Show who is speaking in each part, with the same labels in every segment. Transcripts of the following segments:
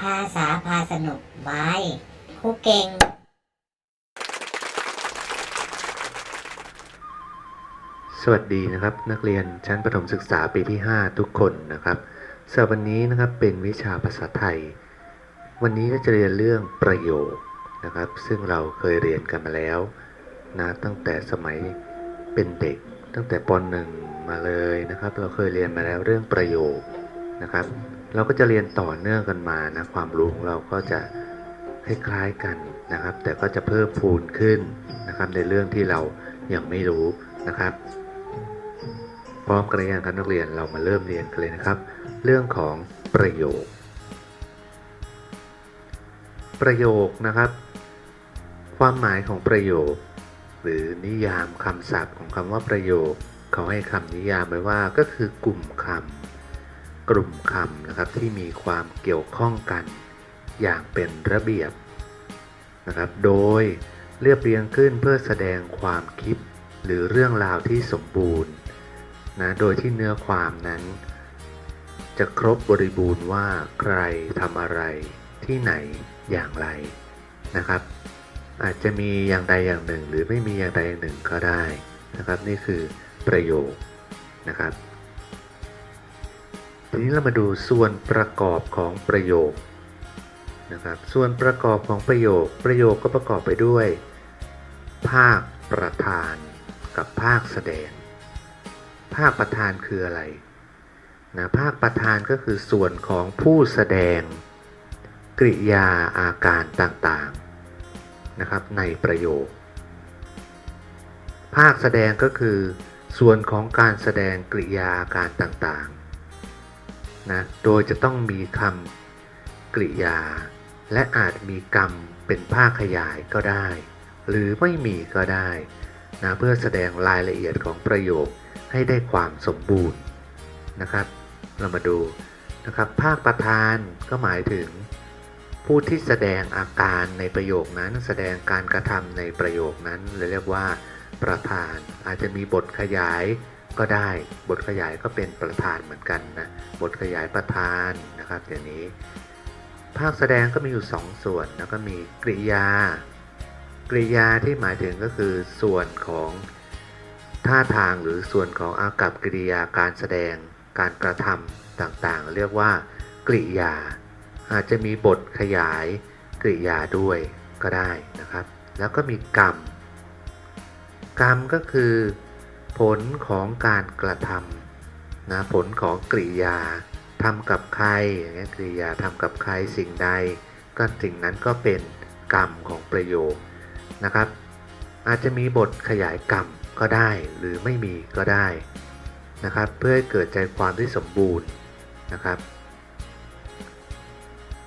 Speaker 1: ภาษาพาสนุกบายครูเก่ง
Speaker 2: สวัสดีนะครับ นักเรียนชั้นประถมศึกษาปีที่ 5 ทุกคนนะครับสำหรับวันนี้นะครับเป็นวิชาภาษาไทย วันนี้ก็จะเรียนเรื่องประโยคนะครับ ซึ่งเราเคยเรียนกันมาแล้วนะตั้งแต่สมัยเป็นเด็กตั้งแต่ป .1 มาเลยนะครับ เราเคยเรียนมาแล้วเรื่องประโยคนะครับ เราก็จะเรียนต่อเนื่องกันมานะความรู้ของเราก็จะคล้ายๆกันนะครับ แต่ก็จะเพิ่มพูนขึ้นนะครับในเรื่องที่เรายังไม่รู้นะครับ พร้อมกันหรือยังครับนักเรียนเรามาเริ่มเรียนกันเลยนะครับ เรื่องของประโยค ประโยคนะครับ ความหมายของประโยค หรือนิยามคำศัพท์ของคำว่าประโยค เขาให้คำนิยามไว้ว่าก็คือกลุ่มคำ กลุ่มคำนะครับที่มีความเกี่ยวข้องกันอย่างเป็นระเบียบนะครับ โดยเรียบเรียงขึ้นเพื่อแสดงความคิดหรือเรื่องราวที่สมบูรณ์นะโดยที่เนื้อความนั้น จะครบบริบูรณ์ว่าใครทำอะไรที่ไหนอย่างไรนะครับ อาจจะมีอย่างใดอย่างหนึ่ง หรือไม่มีอย่างใดอย่างหนึ่งก็ได้นะครับ นี่คือประโยคนะครับ ทีนี้เรามาดูส่วนประกอบของประโยคนะครับส่วนประกอบของประโยค ประโยคก็ประกอบไปด้วย ภาคประธานกับภาคแสดง ภาคประธานคืออะไรนะภาคประธานก็คือส่วนของผู้แสดง กริยาอาการต่างๆนะครับในประโยค ภาคแสดงก็คือ ส่วนของการแสดงกริยาอาการต่างๆ นะ โดยจะต้องมีคำกริยา และอาจมีกรรมเป็นภาคขยายก็ได้ หรือไม่มีก็ได้นะเพื่อแสดงรายละเอียดของประโยคให้ได้ความสมบูรณ์นะครับ เรามาดูนะครับภาคประธานก็หมายถึง ผู้ที่แสดงอาการในประโยคนั้น แสดงการกระทำในประโยคนั้นเรียกว่าประธานอาจจะมีบทขยาย ก็ได้บทขยายก็เป็นประธานเหมือนกันนะบทขยายประธานนะครับอย่างนี้ ภาคแสดงก็มีอยู่สองส่วนแล้วก็มีกริยา กริยาที่หมายถึงก็คือส่วนของท่าทางหรือส่วนของอากับกิริยาการแสดงการกระทำต่างๆ เรียกว่า กริยา อาจจะมีบทขยายกริยาด้วยก็ได้นะครับ แล้วก็มีกรรม กรรมก็คือ ผลของการกระทำนะผลของกริยาทำกับใครอย่างเงี้ยกริยาทำกับใครสิ่งใด ก็สิ่งนั้นก็เป็นกรรมของประโยคนะครับ อาจจะมีบทขยายกรรมก็ได้หรือไม่มีก็ได้นะครับ เพื่อให้เกิดใจความที่สมบูรณ์นะครับ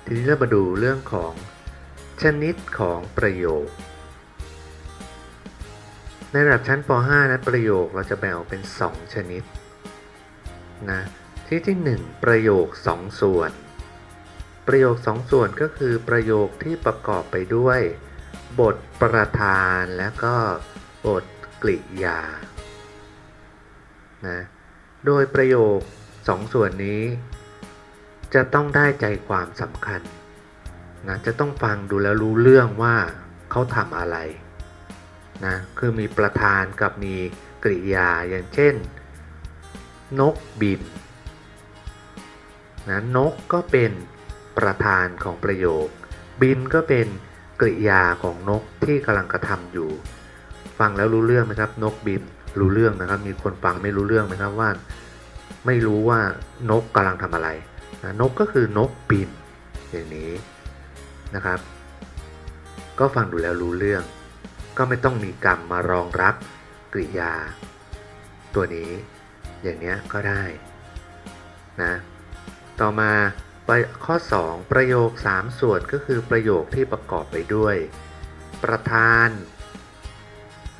Speaker 2: ทีนี้เรามาดูเรื่องของชนิดของประโยค ในระดับชั้นป .5 นะประโยคเราจะแบ่งออกเป็น 2 ชนิดนะที่ที่ 1 ประโยค 2 ส่วน ประโยค 2 ส่วนก็คือประโยคที่ประกอบไปด้วย บทประธานและก็บทกริยานะโดยประโยค 2 ส่วนนี้ จะต้องได้ใจความสำคัญนะจะต้องฟังดูแล้วรู้เรื่องว่าเขาทำอะไร นะคือมีประธานกับมีกริยาอย่างเช่น นกบินนะนกก็เป็นประธานของประโยค บินก็เป็นกริยาของนกที่กำลังกระทำอยู่ ฟังแล้วรู้เรื่องไหมครับนกบินรู้เรื่องนะครับ มีคนฟังไม่รู้เรื่องไหมครับว่า ไม่รู้ว่านกกำลังทำอะไรนะนกก็คือนกบินอย่างนี้นะครับ ก็ฟังดูแล้วรู้เรื่อง ก็ไม่ต้องมีกรรมมารองรับกริยา ตัวนี้อย่างนี้ก็ได้นะต่อมาไปข้อ 2 ประโยค 3 ส่วนก็คือประโยคที่ประกอบไปด้วย ประธาน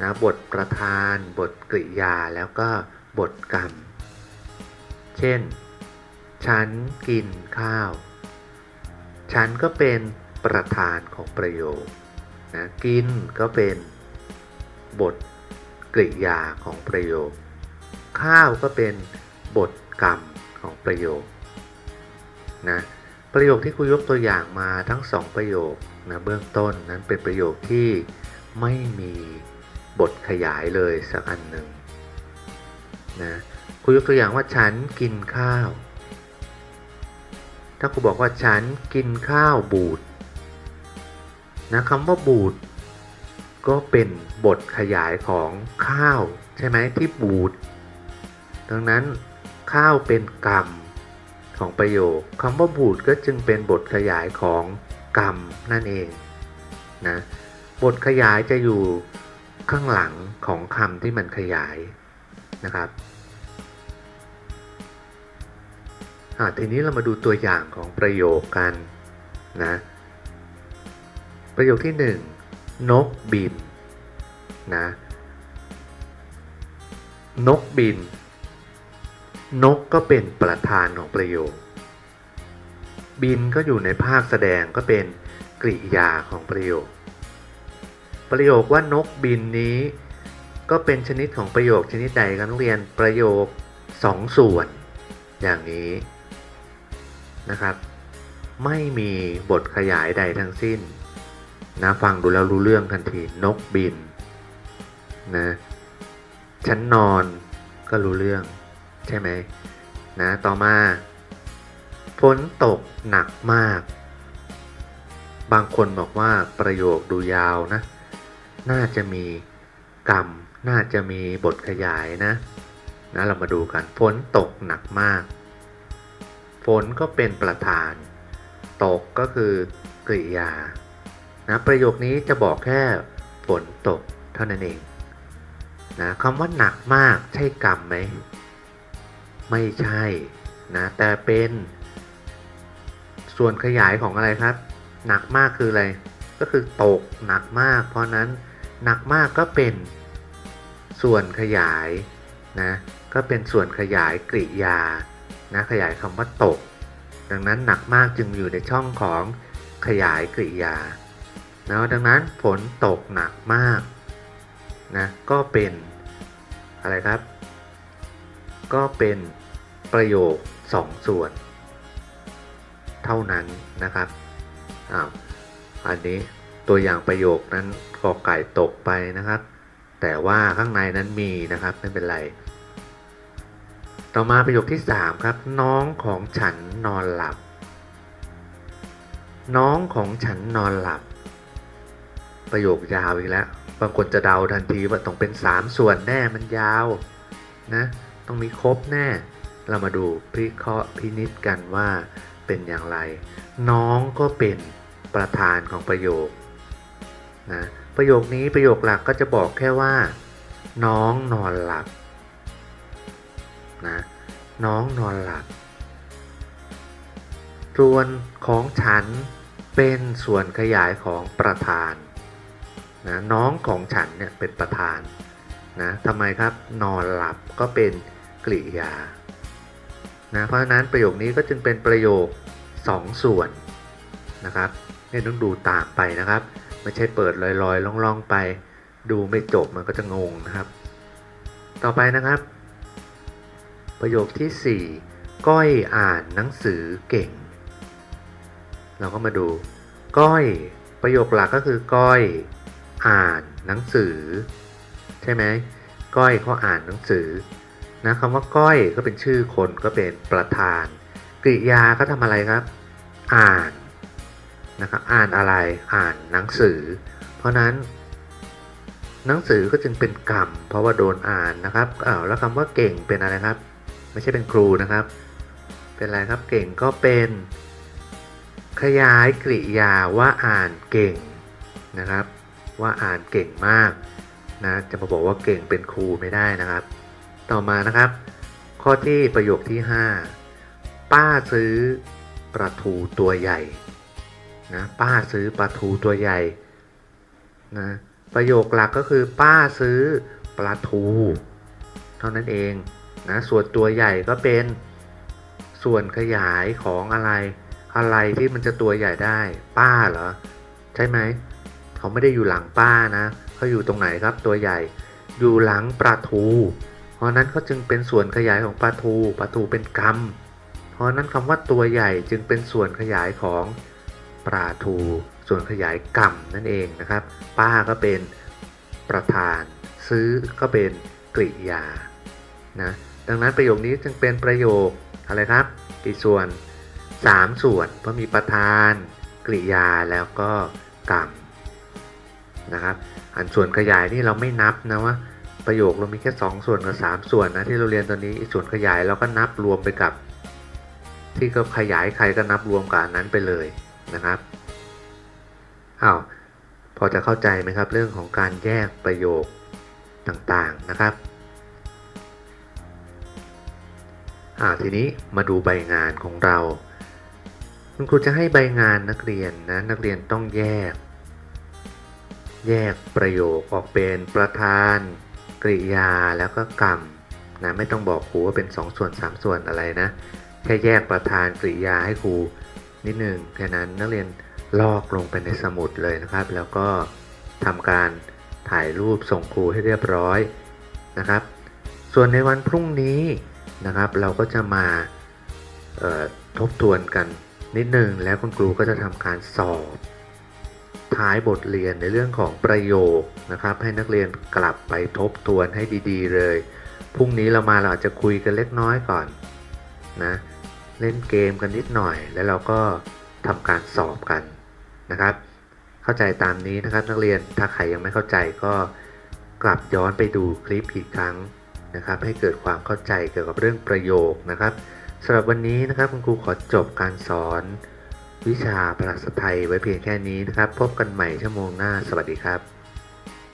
Speaker 2: นะบทประธาน บทกริยาแล้วก็บทกรรม เช่น ฉันกินข้าว ฉันก็เป็นประธานของประโยค นะกินก็เป็นบทกริยาของประโยค ข้าวก็เป็นบทกรรมของประโยคนะประโยคที่ครูยกตัวอย่างมาทั้งสองประโยคนะเบื้องต้นนั้นเป็นประโยคที่ไม่มีบทขยายเลยสักอันหนึ่งนะครูยกตัวอย่างว่าฉันกินข้าว ถ้าครูบอกว่าฉันกินข้าวบูด นะคำว่าบูดก็เป็นบทขยายของข้าว ใช่ไหมที่บูดดังนั้นข้าวเป็นกรรมของประโยคคำว่าบูดก็จึงเป็นบทขยายของกรรมนั่นเองนะบทขยายจะอยู่ข้างหลังของคำที่มันขยายนะครับทีนี้เรามาดูตัวอย่างของประโยคกันนะ ประโยคที่หนึ่งนกบินนะนกบิน นกก็เป็นประธานของประโยค บินก็อยู่ในภาคแสดงก็เป็นกริยาของประโยค ประโยคว่านกบินนี้ ก็เป็นชนิดของประโยคชนิดใดกันเรียนประโยคสองส่วน อย่างนี้นะครับ ไม่มีบทขยายใดทั้งสิ้น นะฟังดูแล้วรู้เรื่องทันทีนกบินนะฉันนอนก็รู้เรื่องใช่ไหมนะต่อมาฝนตกหนักมาก บางคนบอกว่าประโยคดูยาวนะ น่าจะมีกรรม น่าจะมีบทขยายนะนะเรามาดูกันฝนตกหนักมาก ฝนก็เป็นประธาน ตกก็คือกริยา นะประโยคนี้จะบอกแค่ฝนตกเท่านั้นเองนะคำว่าหนักมากใช่กรรมไหม ไม่ใช่นะแต่เป็นส่วนขยายของอะไรครับ หนักมากคืออะไร ก็คือตกหนักมาก เพราะนั้นหนักมากก็เป็นส่วนขยายนะก็เป็นส่วนขยายกริยานะขยายคำว่าตก ดังนั้นหนักมากจึงอยู่ในช่องของขยายกริยา นะดังนั้นฝนตกหนักมากนะก็เป็นอะไรครับ ก็เป็นประโยคสองส่วน เท่านั้นนะครับอ้าวอันนี้ตัวอย่างประโยคนั้นกอไก่ตกไปนะครับ แต่ว่าข้างในนั้นมีนะครับไม่เป็นไร ต่อมาประโยคที่ 3 ครับ น้องของฉันนอนหลับ น้องของฉันนอนหลับ ประโยคยาวอีกแล้ว บางคนจะเดาทันทีว่าต้องเป็น 3 ส่วนแน่มันยาวนะต้องมีครบแน่ เรามาดูพิเคราะห์พินิจกันว่าเป็นอย่างไร น้องก็เป็นประธานของประโยคนะประโยคนี้ประโยคหลักก็จะบอกแค่ว่า น้องนอนหลับนะน้องนอนหลับ ส่วนของฉันเป็นส่วนขยายของประธาน นะน้องของฉันเนี่ยเป็นประธานนะทำไมครับนอนหลับก็เป็นกริยานะเพราะฉะนั้นประโยคนี้ก็จึงเป็นประโยค 2 ส่วนนะครับนี่ต้องดูตามไปนะครับ ไม่ใช่เปิดลอยๆล่องๆไป ดูไม่จบมันก็จะงงนะครับ ต่อไปนะครับ ประโยคที่ 4 ก้อยอ่านหนังสือเก่ง เราก็มาดู ก้อย ประโยคหลักก็คือก้อย อ่านหนังสือ ใช่ไหมก้อยเขาอ่านหนังสือนะคำว่าก้อยก็เป็นชื่อคนก็เป็นประธาน กริยาก็ทำอะไรครับ อ่านนะครับอ่านอะไรอ่านหนังสือ เพราะนั้น หนังสือก็จึงเป็นกรรม เพราะว่าโดนอ่านนะครับอ้าวแล้วคำว่าเก่งเป็นอะไรครับ ไม่ใช่เป็นครูนะครับ เป็นอะไรครับเก่งก็เป็นขยายกริยาว่าอ่านเก่งนะครับ ว่าอ่านเก่งมากนะจะมาบอกว่าเก่งเป็นครูไม่ได้นะครับ ต่อมานะครับ ข้อที่ประโยคที่ 5 ป้าซื้อปลาทูตัวใหญ่นะป้าซื้อปลาทูตัวใหญ่นะประโยคหลักก็คือ ป้าซื้อปลาทู เท่านั้นเองนะส่วนตัวใหญ่ก็เป็นส่วนขยายของอะไรอะไรที่มันจะตัวใหญ่ได้ ป้าเหรอ ใช่ไหม เขาไม่ได้อยู่หลังป้านะเขาอยู่ตรงไหนครับตัวใหญ่ อยู่หลังปลาทู เพราะนั้นเขาจึงเป็นส่วนขยายของปลาทูปลาทูเป็นกรรม เพราะนั้นคำว่าตัวใหญ่จึงเป็นส่วนขยายของปราทู ส่วนขยายกรรมนั่นเองนะครับ ป้าก็เป็นประธาน ซื้อก็เป็นกริยานะดังนั้นประโยคนี้จึงเป็นประโยคอะไรครับกี่ส่วน 3 ส่วนเพราะมีประธานกริยาแล้วก็กรรม นะครับ อันส่วนขยายนี่เราไม่นับนะว่าประโยคเรามีแค่ 2 ส่วนกับ 3 ส่วนนะที่เราเรียนตอนนี้ส่วนขยายเราก็นับรวมไปกับ ที่ก็ขยายใครก็นับรวมกับอันนั้นไปเลยนะครับอ้าวพอจะเข้าใจไหมครับ เรื่องของการแยกประโยคต่างๆนะครับอ่าทีนี้มาดูใบงานของเรา คุณครูจะให้ใบงานนักเรียนนะนักเรียนต้องแยก แยกประโยคออกเป็นประธาน กริยาแล้วก็กรรมนะไม่ต้องบอกครูว่าเป็น 2 ส่วน 3 ส่วนอะไรนะ แค่แยกประธานกริยาให้ครูนิดหนึ่งแค่นั้นนักเรียนลอกลงไปในสมุดเลยนะครับ แล้วก็ทำการถ่ายรูปส่งครูให้เรียบร้อยนะครับ ส่วนในวันพรุ่งนี้นะครับ เราก็จะมาทบทวนกันนิดหนึ่งแล้วคุณครูก็จะทำการสอบ ท้ายบทเรียนในเรื่องของประโยคนะครับ ให้นักเรียนกลับไปทบทวนให้ดี ๆ เลย พรุ่งนี้เรามาเราอาจจะคุยกันเล็กน้อยก่อนนะเล่นเกมกันนิดหน่อย แล้วเราก็ทำการสอบกันนะครับ เข้าใจตามนี้นะครับนักเรียนถ้าใครยังไม่เข้าใจก็กลับย้อนไปดูคลิปอีกครั้งนะครับ ให้เกิดความเข้าใจเกี่ยวกับเรื่องประโยคนะครับสำหรับวันนี้นะครับคุณครูขอจบการสอน วิชาภาษาไทยไว้เพียงแค่นี้นะครับ พบกันใหม่ชั่วโมงหน้า สวัสดีครับ